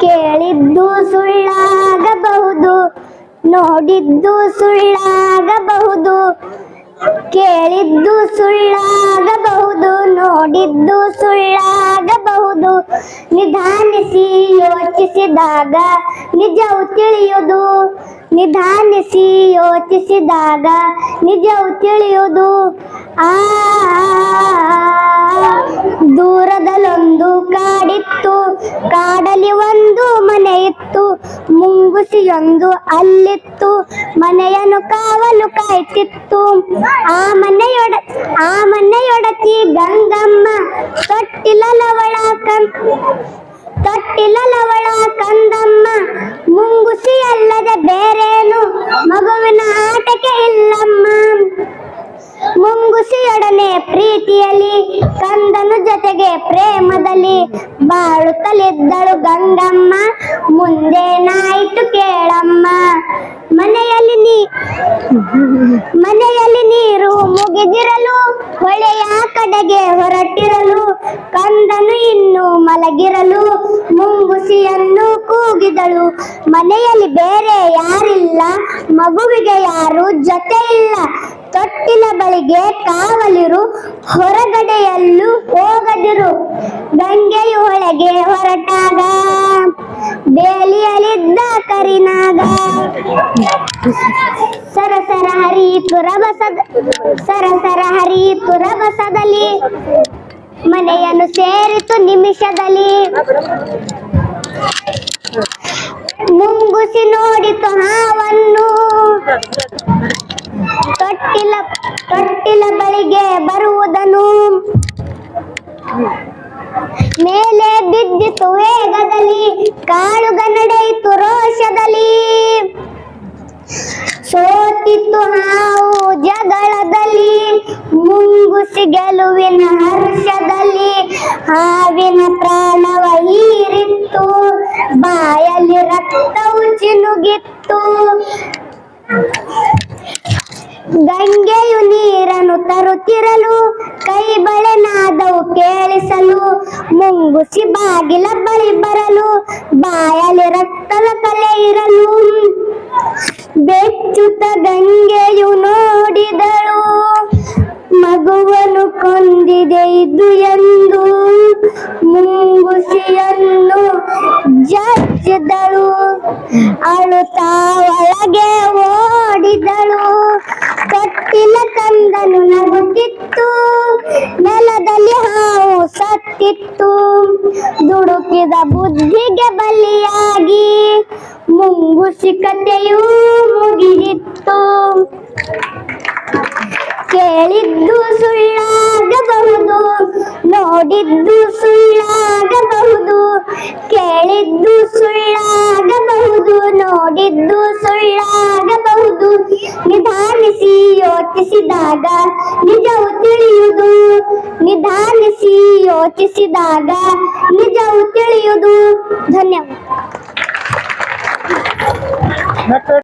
ಕೇಳಿದ್ದು ಸುಳ್ಳಾಗಬಹುದು, ನೋಡಿದ್ದು ಸುಳ್ಳಾಗಬಹುದು, ಕೇಳಿದ್ದು ಸುಳ್ಳಾಗಬಹುದು, ನೋಡಿದ್ದು ಸುಳ್ಳಾಗಬಹುದು, ನಿಧಾನಿಸಿ ಯೋಚಿಸಿದಾಗ ನಿಜವು ತಿಳಿಯುವುದು, ನಿಧಾನಿಸಿ ಯೋಚಿಸಿದಾಗ ನಿಜವು ತಿಳಿಯುವುದು. ಆ ದೂರದಲ್ಲೊಂದು ಕಾಡಿತ್ತು, ಕಾಡಲ್ಲಿ ಒಂದು ಮನೆ ಇತ್ತು ಮುಂಗುಸಿಯೊಂದು ಅಲ್ಲಿತ್ತು, ಮನೆಯನ್ನು ಕಾವಲು ಕಾಯ್ತಿತ್ತು. ಆ ಮನೆಯೊಡ, ಆ ಮನೆಯೊಡತಿ ಗಂಗಮ್ಮ ತೊಟ್ಟಿಲವಳ ಕಂ ಕಂದಮ್ಮ ಮುಂಗುಸಿಯೊಡನೆ ಪ್ರೀತಿಯಲ್ಲಿ ಕಂದನು ಜೊತೆಗೆ ಪ್ರೇಮದಲ್ಲಿ ಬಾಳುತ್ತಲಿದ್ದಳು ಗಂಗಮ್ಮ. ಮುಂದೇನಾಯಿತು ಕೇಳಮ್ಮ. ಮನೆಯಲ್ಲಿ ನೀ ಮನೆಯಲ್ಲಿ ನೀರು ಮುಗಿದಿರಲು, ಹೊಳೆಯ ಕಡೆಗೆ ಹೊರಟಿರಲು, ಕಂದನು ಇನ್ನು ಮಲಗಿರಲು, ಮುಂಗುಸಿಯನ್ನು ಕೂಗಿದಳು. ಮನೆಯಲ್ಲಿ ಬೇರೆ ಯಾರಿಲ್ಲ, ಮಗುವಿಗೆ ಯಾರು ಜೊತೆ ಇಲ್ಲ. ತೊಟ್ಟಿಲ ಬಳಿಗೆ ಕಾವಲಿರು, ಹೊರಗಡೆಯಲ್ಲೂ ಹೋಗದಿರು. ಗಂಗೆಯು ಒಳಗೆ ಹೊರಟಾಗ ಬೇಲಿಯಲಿದ್ದ ಕರಿನಾಗ. ಸರಸರ ಹರಿಯಿತು ರಭಸದ ಸರಸರ ಹರಿಯಿತು ರಭಸದಲ್ಲಿ ಮನೆಯನ್ನು ಸೇರಿತು ನಿಮಿಷದಲ್ಲಿ. ಮುಂಗುಸಿ ನೋಡಿತು ಹಾವನ್ನು. ತೊಟ್ಟಿಲ ತೊಟ್ಟಿಲ ಬಳಿಗೆ ಬರುವುದನು. ಮೇಲೆ ಬಿದ್ದಿತು ವೇಗದಲ್ಲಿ, ಕಾಳುಗ ನಡೆಯಿತು ರೋಷದಲ್ಲಿ. ಸೋತಿತ್ತು ಹಾವು ಜಗಳದಲ್ಲಿ ಮುಂಗುಸಿ ಗೆಲುವಿನ ಹರ್ಷದಲ್ಲಿ. ಹಾವಿನ ಪ್ರಾಣವ ಹೀರಿತ್ತು, ಬಾಯಲ್ಲಿ ರಕ್ತವು ಚಿನುಗಿತ್ತು. ಗಂಗೆಯು ನೀರನ್ನು ತರುತ್ತಿರಲು, ಕೈ ಬಳೆನಾದವು ಕೇಳಿಸಲು, ಮುಂಗುಸಿ ಬಾಗಿಲ ಬಳಿ ಬರಲು ಬಾಯಲಿ ರಕ್ತದ ಕಲೆ ಇರಲು. ಬೆಚ್ಚುತ್ತ ಗಂಗೆಯು ನೋಡಿದಳು ಮಗುವನು ಕೊಂದಿದೆ ಇದು ಎಂದು. ಮುಂಗುಸಿಯನ್ನು ಜಜ್ಜಿದಳು ಅಳುತ್ತಾ ಒಳಗೆ ಓಡಿದಳು. ತೊಟ್ಟಿಲ ಕಂದನು ನಗುತ್ತಿತ್ತು, ನೆಲದಲ್ಲಿ ಹಾವು ಸತ್ತಿತ್ತು. ದುಡುಕಿದ ಬುದ್ಧಿಗೆ ಬಲಿಯಾಗಿ ಮುಂಗುಸಿ ಕಥೆಯೂ ಮುಗಿದಿತ್ತು. ಕೇಳಿದ್ದು ಸುಳ್ಳಾಗಬಹುದು, ನೋಡಿದ್ದು ಸುಳ್ಳಾಗಬಹುದು, ಕೇಳಿದ್ದು ಸುಳ್ಳಾಗಬಹುದು, ನೋಡಿದ್ದು ಸುಳ್ಳಾಗಬಹುದು. ನಿಧಾನಿಸಿ ಯೋಚಿಸಿದಾಗ ನಿಜವು ತಿಳಿಯುವುದು. ನಿಧಾನಿಸಿ ಯೋಚಿಸಿದಾಗ ನಿಜವು ತಿಳಿಯುವುದು. ಧನ್ಯವಾದ.